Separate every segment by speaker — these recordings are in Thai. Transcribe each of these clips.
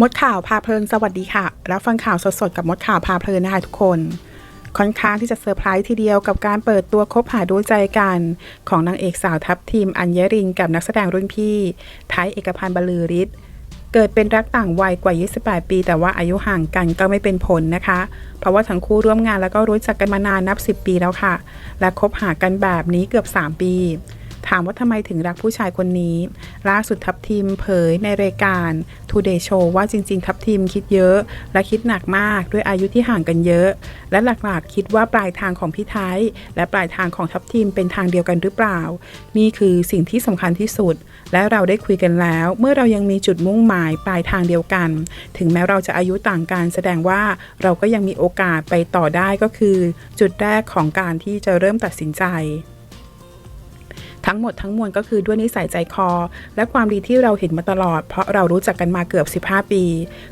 Speaker 1: มดข่าวพาเพลินสวัสดีค่ะ รับฟังข่าวสดๆกับมดข่าวพาเพลินนะคะทุกคน ค่อนข้างที่จะเซอร์ไพรส์ทีเดียวกับการเปิดตัวคบหาดูใจกัน ของนางเอกสาวทัพทีมอัญญรินกับนักแสดงรุ่นพี่ ไทยเอกพันธ์บรรลือฤทธิ์เกิดเป็นรักต่างวัยกว่า 28 ปี แต่ว่าอายุห่างกันก็ไม่เป็นผลนะคะ เพราะว่าทั้งคู่ร่วมงานแล้วก็รู้จักกันมานานนับ 10 ปีแล้วค่ะ และคบหากันแบบนี้เกือบ 3 ปี ถามว่าทำไมถึงรักผู้ชายคนนี้ ล่าสุดทัพทีมเผยในรายการ Today Show ว่าจริง ๆ ทัพทีมคิดเยอะ และคิดหนักมากด้วยอายุที่ห่างกันเยอะ และหลักๆคิดว่าปลายทางของพี่ไทย และปลายทางของทัพทีมเป็นทางเดียวกันหรือเปล่า นี่คือสิ่งที่สำคัญที่สุด และเราได้คุยกันแล้ว เมื่อเรายังมีจุดมุ่งหมายปลายทางเดียวกัน ถึงแม้เราจะอายุต่างกันแสดงว่าเราก็ยังมีโอกาสไปต่อได้ก็คือ จุดแรกของการที่จะเริ่มตัดสินใจ ทั้งหมดทั้งมวลก็คือด้วยนิสัยใจคอ และความดีที่เราเห็นมาตลอด เพราะเรารู้จักกันมาเกือบ 15 ปี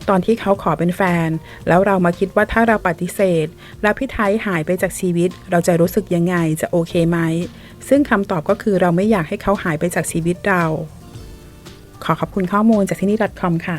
Speaker 1: ตอนที่เขาขอเป็นแฟน แล้วเรามาคิดว่าถ้าเราปฏิเสธ แล้วพี่ไทยหายไปจากชีวิต เราจะรู้สึกยังไงจะโอเคไหม ซึ่งคำตอบก็คือเราไม่อยากให้เขาหายไปจากชีวิตเรา ขอขอบคุณข้อมูลจากที่นี่ .com ค่ะ